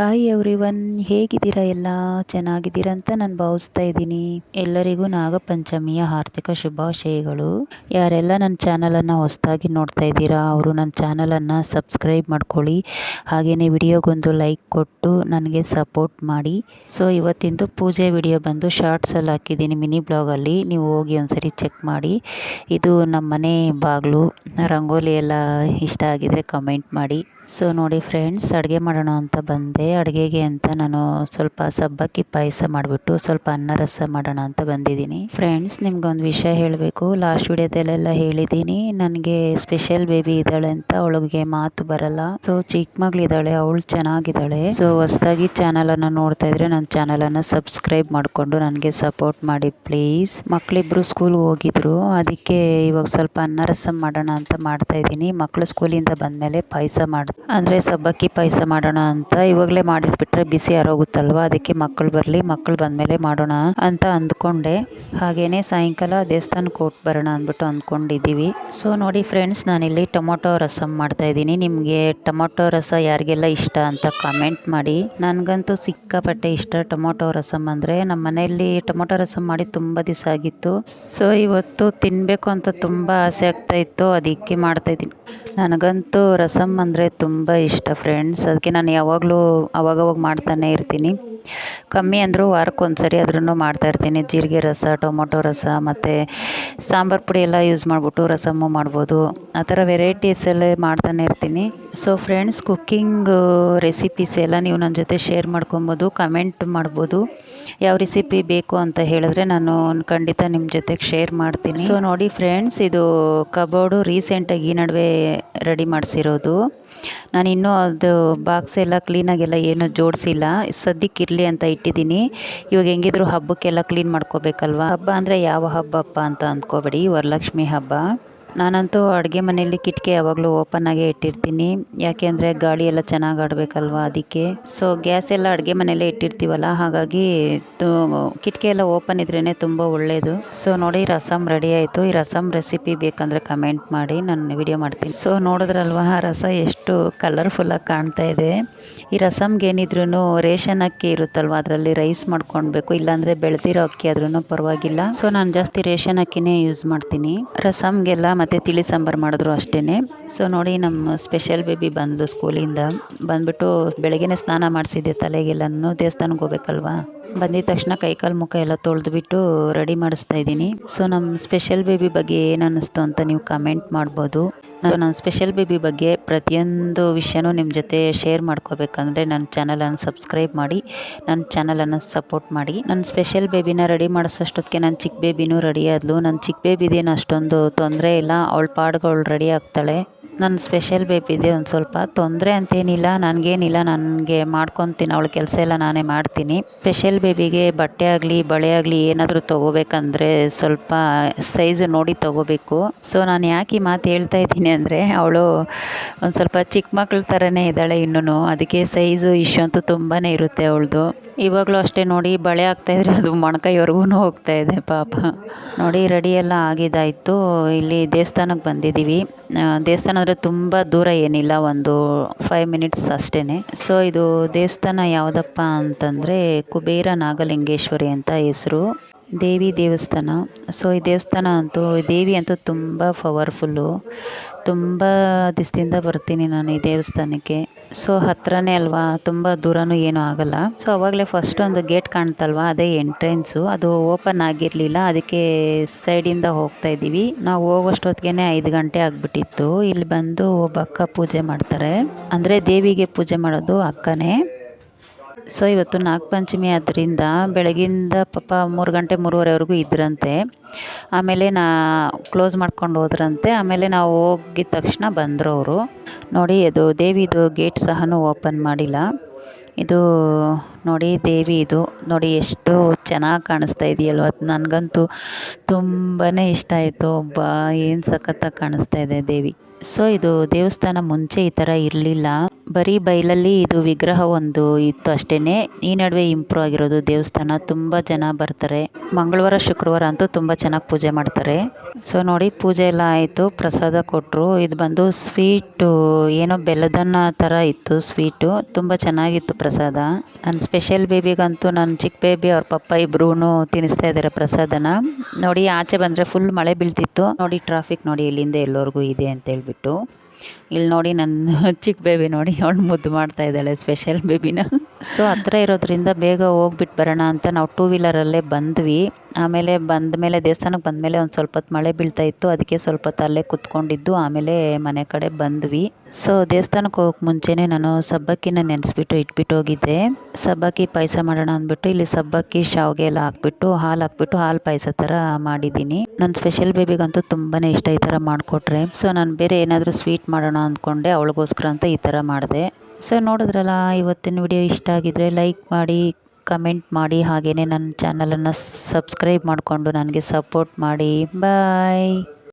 Hi everyone ಹೇಗಿದ್ದೀರಾ ಎಲ್ಲ? ಚೆನ್ನಾಗಿದ್ದೀರಾ ಅಂತ ನಾನು ಭಾವಿಸ್ತಾ ಇದ್ದೀನಿ. ಎಲ್ಲರಿಗೂ ನಾಗಪಂಚಮಿಯ ಆರ್ಥಿಕ ಶುಭಾಶಯಗಳು. ಯಾರೆಲ್ಲ ನನ್ನ ಚಾನಲನ್ನು ಹೊಸದಾಗಿ ನೋಡ್ತಾ ಇದ್ದೀರಾ, ಅವರು ನನ್ನ ಚಾನಲನ್ನು ಸಬ್ಸ್ಕ್ರೈಬ್ ಮಾಡ್ಕೊಳ್ಳಿ. ಹಾಗೆಯೇ ವಿಡಿಯೋಗೊಂದು ಲೈಕ್ ಕೊಟ್ಟು ನನಗೆ ಸಪೋರ್ಟ್ ಮಾಡಿ. ಸೊ ಇವತ್ತಿಂದು ಪೂಜೆ ವಿಡಿಯೋ ಬಂದು ಶಾರ್ಟ್ಸಲ್ಲಿ ಹಾಕಿದ್ದೀನಿ ಮಿನಿ ಬ್ಲಾಗಲ್ಲಿ ನೀವು ಹೋಗಿ ಒಂದ್ಸರಿ ಚೆಕ್ ಮಾಡಿ. ಇದು ನಮ್ಮ ಮನೆ ಬಾಗಿಲು. ರಂಗೋಲಿ ಎಲ್ಲ ಇಷ್ಟ ಆಗಿದ್ದರೆ ಕಮೆಂಟ್ ಮಾಡಿ. ಸೊ ನೋಡಿ ಫ್ರೆಂಡ್ಸ್ ಅಡುಗೆ ಮಾಡೋಣ ಅಂತ ಬಂದೆ. ಅಡುಗೆಗೆ ಅಂತ ನಾನು ಸ್ವಲ್ಪ ಸಬ್ಬಕ್ಕಿ ಪಾಯಸ ಮಾಡಿಬಿಟ್ಟು ಸ್ವಲ್ಪ ಅನ್ನ ರಸ ಮಾಡೋಣ ಅಂತ ಬಂದಿದ್ದೀನಿ. ಫ್ರೆಂಡ್ಸ್ ನಿಮ್ಗೊಂದು ವಿಷಯ ಹೇಳಬೇಕು. ಲಾಸ್ಟ್ ವಿಡಿಯೋದಲ್ಲೆಲ್ಲ ಹೇಳಿದ್ದೀನಿ, ನನಗೆ ಸ್ಪೆಷಲ್ ಬೇಬಿ ಇದ್ದಾಳೆ ಅಂತ ಅವಳಿಗೆ ಮಾತು ಬರಲ್ಲ. ಸೊ ಚಿಕ್ಕ ಮಗಳಿದ್ದಾಳೆ ಅವಳು ಚೆನ್ನಾಗಿದ್ದಾಳೆ. ಸೊ ಹೊಸದಾಗಿ ಚಾನಲನ್ನು ನೋಡ್ತಾ ಇದ್ರೆ ನನ್ನ ಚಾನಲನ್ನು ಸಬ್ಸ್ಕ್ರೈಬ್ ಮಾಡಿಕೊಂಡು ನನಗೆ ಸಪೋರ್ಟ್ ಮಾಡಿ ಪ್ಲೀಸ್ ಮಕ್ಕಳಿಬ್ರು ಸ್ಕೂಲ್ಗೆ ಹೋಗಿದ್ರು, ಅದಕ್ಕೆ ಇವಾಗ ಸ್ವಲ್ಪ ಅನ್ನ ರಸಂ ಮಾಡೋಣ ಅಂತ ಮಾಡ್ತಾ ಇದ್ದೀನಿ. ಮಕ್ಕಳು ಸ್ಕೂಲಿಂದ ಬಂದಮೇಲೆ ಪಾಯಸ ಮಾಡ, ಅಂದರೆ ಸಬ್ಬಕ್ಕಿ ಪಾಯಸ ಮಾಡೋಣ ಅಂತ ಇವಾಗಲೇ ಮಾಡಿಟ್ಬಿಟ್ರೆ ಬಿಸಿ ಆರೋಗುತ್ತಲ್ವಾ? ಅದಕ್ಕೆ ಮಕ್ಕಳು ಬರಲಿ ಮಕ್ಕಳು ಬಂದಮೇಲೆ ಮಾಡೋಣ ಅಂತ ಅಂದ್ಕೊಂಡೆ. ಹಾಗೇನೆ ಸಾಯಂಕಾಲ ದೇವಸ್ಥಾನಕ್ಕೆ ಹೋಗಿ ಬರೋಣ ಅಂದ್ಬಿಟ್ಟು ಅಂದ್ಕೊಂಡಿದ್ದೀವಿ. ಸೊ ನೋಡಿ ಫ್ರೆಂಡ್ಸ್ ನಾನಿಲ್ಲಿ ಟೊಮೊಟೊ ರಸಮ್ ಮಾಡ್ತಾ ಇದ್ದೀನಿ. ನಿಮಗೆ ಟೊಮೊಟೊ ರಸ ಯಾರಿಗೆಲ್ಲ ಇಷ್ಟ ಅಂತ ಕಮೆಂಟ್ ಮಾಡಿ. ನನಗಂತೂ ಸಿಕ್ಕಾಪಟ್ಟೆ ಇಷ್ಟ ಟೊಮೊಟೊ ರಸಮ್ ಅಂದರೆ. ನಮ್ಮ ಮನೆಯಲ್ಲಿ ಟೊಮೊಟೊ ರಸಮ್ ಮಾಡಿ ತುಂಬ ದಿವಸ ಆಗಿತ್ತು. ಸೊ ಇವತ್ತು ತಿನ್ನಬೇಕು ಅಂತ ತುಂಬ ಆಸೆ ಆಗ್ತಾ ಇತ್ತು. ಅದಕ್ಕೆ ಮಾಡ್ತಾ ಇದ್ದೀನಿ. ನನಗಂತೂ ರಸಮ್ ಅಂದರೆ ತುಂಬ ಇಷ್ಟ ಫ್ರೆಂಡ್ಸ್ ಅದಕ್ಕೆ ನಾನು ಯಾವಾಗಲೂ ಅವಾಗವಾಗ ಮಾಡ್ತಾನೆ ಇರ್ತೀನಿ. ಕಮ್ಮಿ ಅಂದರೂ ವಾರಕ್ಕೆ ಒಂದ್ಸರಿ ಆದ್ರೂ ಮಾಡ್ತಾಯಿರ್ತೀನಿ ಜೀರಿಗೆ ರಸ ಟೊಮೊಟೊ ರಸ ಮತ್ತು ಸಾಂಬಾರು ಪುಡಿ ಎಲ್ಲ ಯೂಸ್ ಮಾಡಿಬಿಟ್ಟು ರಸಮ್ಮು ಮಾಡ್ಬೋದು. ಆ ಥರ ವೆರೈಟೀಸ್ ಎಲ್ಲ ಮಾಡ್ತಾನೆ ಇರ್ತೀನಿ. ಸೊ ಫ್ರೆಂಡ್ಸ್ ಕುಕ್ಕಿಂಗ್ ರೆಸಿಪೀಸ್ ಎಲ್ಲ ನೀವು ನನ್ನ ಜೊತೆ ಶೇರ್ ಮಾಡ್ಕೊಬೋದು ಕಮೆಂಟ್ ಮಾಡ್ಬೋದು. ಯಾವ ರೆಸಿಪಿ ಬೇಕು ಅಂತ ಹೇಳಿದ್ರೆ ನಾನು ಖಂಡಿತ ನಿಮ್ಮ ಜೊತೆಗೆ ಶೇರ್ ಮಾಡ್ತೀನಿ. ಸೊ ನೋಡಿ ಫ್ರೆಂಡ್ಸ್ ಇದು ಕಬೋರ್ಡು ರೀಸೆಂಟಾಗಿ ಈ ನಡುವೆ ರೆಡಿ ಮಾಡಿಸಿರೋದು. ನಾನು ಇನ್ನೂ ಅದು ಬಾಕ್ಸ್ ಎಲ್ಲ ಕ್ಲೀನಾಗೆಲ್ಲ ಏನೂ ಜೋಡಿಸಿಲ್ಲ. ಸದ್ಯಕ್ಕೆ ಇರಲಿ ಅಂತ ಇಟ್ಟಿದ್ದೀನಿ. ಇವಾಗ ಹೆಂಗಿದ್ರು ಹಬ್ಬಕ್ಕೆಲ್ಲ ಕ್ಲೀನ್ ಮಾಡ್ಕೋಬೇಕಲ್ವ? ಹಬ್ಬ ಅಂದರೆ ಯಾವ ಹಬ್ಬಪ್ಪ ಅಂತ ಅಂದ್ಕೋಬೇಡಿ ವರಲಕ್ಷ್ಮಿ ಹಬ್ಬ ನಾನಂತೂ ಅಡುಗೆ ಮನೆಯಲ್ಲಿ ಕಿಟಕಿ ಯಾವಾಗಲೂ ಓಪನ್ ಆಗೇ ಇಟ್ಟಿರ್ತೀನಿ. ಯಾಕೆ ಅಂದರೆ ಗಾಳಿ ಎಲ್ಲ ಚೆನ್ನಾಗಿ ಆಡಬೇಕಲ್ವ ಅದಕ್ಕೆ. ಸೊ ಗ್ಯಾಸ್ ಎಲ್ಲ ಅಡುಗೆ ಮನೆಯಲ್ಲೇ ಇಟ್ಟಿರ್ತೀವಲ್ಲ, ಹಾಗಾಗಿ ಕಿಟಕಿ ಎಲ್ಲ ಓಪನ್ ಇದ್ರೇ ತುಂಬ ಒಳ್ಳೆಯದು ಸೊ ನೋಡಿ ರಸಮ್ ರೆಡಿ ಆಯಿತು. ಈ ರಸಮ್ ರೆಸಿಪಿ ಬೇಕಂದರೆ ಕಮೆಂಟ್ ಮಾಡಿ, ನಾನು ವಿಡಿಯೋ ಮಾಡ್ತೀನಿ. ಸೊ ನೋಡಿದ್ರಲ್ವ ರಸ ಎಷ್ಟು ಕಲರ್ಫುಲ್ಲಾಗಿ ಕಾಣ್ತಾ ಇದೆ. ಈ ರಸಮ್ಗೆ ಏನಿದ್ರು ರೇಷನ್ ಅಕ್ಕಿ ಇರುತ್ತಲ್ವ, ಅದರಲ್ಲಿ ರೈಸ್ ಮಾಡ್ಕೊಳ್ಬೇಕು ಇಲ್ಲಾಂದರೆ ಬೆಳೆದಿರೋ ಅಕ್ಕಿ ಆದ್ರೂ ಪರವಾಗಿಲ್ಲ. ಸೊ ನಾನು ಜಾಸ್ತಿ ರೇಷನ್ ಅಕ್ಕಿನೇ ಯೂಸ್ ಮಾಡ್ತೀನಿ. ರಸಮ್ಗೆಲ್ಲ ಮತ್ತು ತಿಳಿ ಸಾಂಬಾರು ಮಾಡಿದ್ರು ಅಷ್ಟೇ ಸೊ ನೋಡಿ ನಮ್ಮ ಸ್ಪೆಷಲ್ ಬೇಬಿ ಬಂದು ಸ್ಕೂಲಿಂದ ಬಂದುಬಿಟ್ಟು ಬೆಳಗ್ಗೆ ಸ್ನಾನ ಮಾಡಿಸಿದ್ದೆ ತಲೆಗೆಲ್ಲನೂ ದೇವಸ್ಥಾನಕ್ಕೆ ಹೋಗ್ಬೇಕಲ್ವಾ? ಬಂದಿದ ತಕ್ಷಣ ಕೈಕಾಲು ಮುಖ ಎಲ್ಲ ತೊಳೆದ್ಬಿಟ್ಟು ರೆಡಿ ಮಾಡಿಸ್ತಾ ಇದ್ದೀನಿ. ಸೊ ನಮ್ಮ ಸ್ಪೆಷಲ್ ಬೇಬಿ ಬಗ್ಗೆ ಏನು ಅನ್ನಿಸ್ತು ಅಂತ ನೀವು ಕಮೆಂಟ್ ಮಾಡ್ಬೋದು. ಸೊ ನಾನು ಸ್ಪೆಷಲ್ ಬೇಬಿ ಬಗ್ಗೆ ಪ್ರತಿಯೊಂದು ವಿಷಯನೂ ನಿಮ್ಮ ಜೊತೆ ಶೇರ್ ಮಾಡ್ಕೋಬೇಕಂದ್ರೆ ನನ್ನ ಚಾನಲನ್ನು ಸಬ್ಸ್ಕ್ರೈಬ್ ಮಾಡಿ ನನ್ನ ಚಾನಲನ್ನು ಸಪೋರ್ಟ್ ಮಾಡಿ. ನನ್ನ ಸ್ಪೆಷಲ್ ಬೇಬಿನ ರೆಡಿ ಮಾಡಿಸೋಷ್ಟೊತ್ತಿಗೆ ನನ್ನ ಚಿಕ್ಕ ಬೇಬಿನೂ ರೆಡಿ ಆದ್ಲು. ನನ್ನ ಚಿಕ್ಕ ಬೇಬಿದೇನು ಅಷ್ಟೊಂದು ತೊಂದರೆ ಇಲ್ಲ. ಅವಳ ಪಾಡ್ಗೆ ಅವಳು ರೆಡಿ ಆಗ್ತಾಳೆ. ನನ್ನ ಸ್ಪೆಷಲ್ ಬೇಬಿದೆ ಒಂದು ಸ್ವಲ್ಪ ತೊಂದರೆ ಅಂತೇನಿಲ್ಲ, ನನಗೇನಿಲ್ಲ, ನನಗೆ ಮಾಡ್ಕೊತೀನಿ, ಅವಳ ಕೆಲಸ ಎಲ್ಲ ನಾನೇ ಮಾಡ್ತೀನಿ. ಸ್ಪೆಷಲ್ ಬೇಬಿಗೆ ಬಟ್ಟೆ ಆಗಲಿ, ಬಳೆ ಆಗಲಿ ಏನಾದರೂ ತೊಗೋಬೇಕಂದ್ರೆ ಸ್ವಲ್ಪ ಸೈಜ್ ನೋಡಿ ತೊಗೋಬೇಕು. ಸೊ ನಾನು ಯಾಕೆ ಈ ಮಾತು ಹೇಳ್ತಾ ಇದ್ದೀನಿ ಅಂದರೆ, ಅವಳು ಒಂದು ಸ್ವಲ್ಪ ಚಿಕ್ಕ ಮಕ್ಳ ಥರನೇ ಇದ್ದಾಳೆ ಇನ್ನೂ ಅದಕ್ಕೆ ಸೈಜು ಇಶ್ಯೂ ಅಂತೂ ತುಂಬಾ ಇರುತ್ತೆ ಅವಳದು. ಇವಾಗಲೂ ಅಷ್ಟೇ ನೋಡಿ ಬಳೆ ಆಗ್ತಾಯಿದ್ರೆ ಅದು ಮೊಣಕೈವರೆಗೂ ಹೋಗ್ತಾ ಇದೆ ಪಾಪ. ನೋಡಿ ರೆಡಿ ಎಲ್ಲ ಆಗಿದ್ದಾಯಿತು. ಇಲ್ಲಿ ದೇವಸ್ಥಾನಕ್ಕೆ ಬಂದಿದ್ದೀವಿ. ದೇವಸ್ಥಾನ ಅಂದರೆ ತುಂಬ ದೂರ ಏನಿಲ್ಲ, ಒಂದು ಫೈವ್ ಮಿನಿಟ್ಸ್ ಅಷ್ಟೇ ಸೊ ಇದು ದೇವಸ್ಥಾನ ಯಾವುದಪ್ಪ ಅಂತಂದರೆ ಕುಬೇರ ನಾಗಲಿಂಗೇಶ್ವರಿ ಅಂತ ಹೆಸರು. ದೇವಿ ದೇವಸ್ಥಾನ. ಸೊ ಈ ದೇವಸ್ಥಾನ ಅಂತೂ ದೇವಿ ಅಂತೂ ತುಂಬ ಪವರ್ಫುಲ್ಲು ತುಂಬ ದಿವಸದಿಂದ ಬರ್ತೀನಿ ನಾನು ಈ ದೇವಸ್ಥಾನಕ್ಕೆ. ಸೊ ಹತ್ರನೇ ಅಲ್ವಾ, ತುಂಬ ದೂರನೂ ಏನೂ ಆಗಲ್ಲ. ಸೊ ಅವಾಗಲೇ ಫಸ್ಟ್ ಒಂದು ಗೇಟ್ ಕಾಣ್ತಲ್ವಾ, ಅದೇ ಎಂಟ್ರೆನ್ಸು ಅದು ಓಪನ್ ಆಗಿರಲಿಲ್ಲ, ಅದಕ್ಕೆ ಸೈಡಿಂದ ಹೋಗ್ತಾ ಇದ್ದೀವಿ. ನಾವು ಹೋಗೋಷ್ಟೊತ್ತಿಗೆ ಐದು ಗಂಟೆ ಆಗಿಬಿಟ್ಟಿತ್ತು. ಇಲ್ಲಿ ಬಂದು ಒಬ್ಬ ಅಕ್ಕ ಪೂಜೆ ಮಾಡ್ತಾರೆ. ಅಂದರೆ ದೇವಿಗೆ ಪೂಜೆ ಮಾಡೋದು ಅಕ್ಕನೇ. ಸೊ ಇವತ್ತು ನಾಗಪಂಚಮಿ ಆದ್ದರಿಂದ ಬೆಳಗಿಂದ ಪಾಪ ಮೂರು ಗಂಟೆ ಮೂರುವರೆವರೆಗೂ ಇದ್ರಂತೆ. ಆಮೇಲೆ ನಾ ಕ್ಲೋಸ್ ಮಾಡ್ಕೊಂಡು ಹೋದ್ರಂತೆ. ಆಮೇಲೆ ನಾವು ಹೋಗಿದ ತಕ್ಷಣ ಬಂದರು ಅವರು ನೋಡಿ ಅದು ದೇವಿದು ಗೇಟ್ ಸಹ ಓಪನ್ ಮಾಡಿಲ್ಲ. ಇದು ನೋಡಿ ದೇವಿ ಇದು. ನೋಡಿ, ಎಷ್ಟು ಚೆನ್ನಾಗಿ ಕಾಣಿಸ್ತಾ ಇದೆಯಲ್ವ. ನನಗಂತೂ ತುಂಬಾ ಇಷ್ಟ ಆಯಿತು. ಬಾ, ಏನು ಸಖತ್ತಾಗಿ ಕಾಣಿಸ್ತಾ ಇದೆ ದೇವಿ. ಸೊ ಇದು ದೇವಸ್ಥಾನ ಮುಂಚೆ ಈ ಥರ ಇರಲಿಲ್ಲ. ಬರೀ ಬೈಲಲ್ಲಿ ಇದು ವಿಗ್ರಹ ಒಂದು ಇತ್ತು ಅಷ್ಟೇ ಈ ನಡುವೆ ಇಂಪ್ರೂವ್ ಆಗಿರೋದು ದೇವಸ್ಥಾನ. ತುಂಬ ಜನ ಬರ್ತಾರೆ. ಮಂಗಳವಾರ, ಶುಕ್ರವಾರ ಅಂತೂ ತುಂಬ ಚೆನ್ನಾಗಿ ಪೂಜೆ ಮಾಡ್ತಾರೆ. ಸೊ ನೋಡಿ, ಪೂಜೆ ಎಲ್ಲ ಆಯಿತು. ಪ್ರಸಾದ ಕೊಟ್ಟರು ಇದು ಬಂದು ಸ್ವೀಟು, ಏನೋ ಬೆಲ್ಲದನ್ನ ಥರ ಇತ್ತು ಸ್ವೀಟು. ತುಂಬ ಚೆನ್ನಾಗಿತ್ತು ಪ್ರಸಾದ. ನನ್ನ ಸ್ಪೆಷಲ್ ಬೇಬಿಗಂತೂ ನನ್ನ ಚಿಕ್ಕ ಬೇಬಿ ಅವ್ರ ಪಪ್ಪ ಇಬ್ರು ತಿನ್ನಿಸ್ತಾ ಇದ್ದಾರೆ ಪ್ರಸಾದನ. ನೋಡಿ, ಆಚೆ ಬಂದರೆ ಫುಲ್ ಮಳೆ ಬೀಳ್ತಿತ್ತು. ನೋಡಿ ಟ್ರಾಫಿಕ್ ನೋಡಿ ಇಲ್ಲಿಂದ ಎಲ್ಲರಿಗೂ ಇದೆ ಅಂತ ಹೇಳ್ಬಿಟ್ಟು. ಇಲ್ಲಿ ನೋಡಿ ನನ್ನ ಚಿಕ್ಕ ಬೇಬಿ ನೋಡಿ ಅವಳು ಮುದ್ದು ಮಾಡ್ತಾ ಇದ್ದಾಳೆ ಸ್ಪೆಷಲ್ ಬೇಬಿನ ಸೊ, ಹತ್ರ ಇರೋದ್ರಿಂದ ಬೇಗ ಹೋಗ್ಬಿಟ್ಟು ಬರೋಣ ಅಂತ ನಾವು ಟೂ ವೀಲರಲ್ಲೇ ಬಂದ್ವಿ. ಆಮೇಲೆ ಬಂದ ಮೇಲೆ ದೇವಸ್ಥಾನಕ್ಕೆ ಬಂದಮೇಲೆ ಒಂದು ಸ್ವಲ್ಪ ಹೊತ್ತು ಮಳೆ ಬೀಳ್ತಾ ಇತ್ತು. ಅದಕ್ಕೆ ಸ್ವಲ್ಪ ಹೊತ್ತು ಅಲ್ಲೇ ಕುತ್ಕೊಂಡಿದ್ದು. ಆಮೇಲೆ ಮನೆ ಕಡೆ ಬಂದ್ವಿ. ಸೊ ದೇವಸ್ಥಾನಕ್ಕೆ ಹೋಗೋಕೆ ಮುಂಚೆನೇ ನಾನು ಸಬ್ಬಕ್ಕಿನ ನೆನೆಸ್ಬಿಟ್ಟು ಇಟ್ಬಿಟ್ಟು ಹೋಗಿದ್ದೆ. ಸಬ್ಬಕ್ಕಿ ಪಾಯಸ ಮಾಡೋಣ ಅಂದ್ಬಿಟ್ಟು ಇಲ್ಲಿ ಸಬ್ಬಕ್ಕಿ ಶಾವಿಗೆ ಎಲ್ಲ ಹಾಕ್ಬಿಟ್ಟು, ಹಾಲು ಹಾಕ್ಬಿಟ್ಟು ಹಾಲು ಪಾಯಸ ಥರ ಮಾಡಿದ್ದೀನಿ. ನನ್ನ ಸ್ಪೆಷಲ್ ಬೇಬಿಗಂತೂ ತುಂಬಾ ಇಷ್ಟ ಈ ಥರ ಮಾಡಿಕೊಟ್ರೆ. ಸೊ, ನಾನು ಬೇರೆ ಏನಾದರೂ ಸ್ವೀಟ್ ಮಾಡೋಣ ಅಂದ್ಕೊಂಡೆ, ಅವಳಿಗೋಸ್ಕರ ಅಂತ ಈ ಥರ ಮಾಡಿದೆ. ಸೊ ನೋಡಿದ್ರಲ್ಲ, ಇವತ್ತಿನ ವಿಡಿಯೋ ಇಷ್ಟ ಆಗಿದ್ರೆ ಲೈಕ್ ಮಾಡಿ ಕಮೆಂಟ್ ಮಾಡಿ ಹಾಗೆಯೇ ನನ್ನ ಚಾನಲನ್ನು ಸಬ್ಸ್ಕ್ರೈಬ್ ಮಾಡಿಕೊಂಡು ನನಗೆ ಸಪೋರ್ಟ್ ಮಾಡಿ. ಬಾಯ್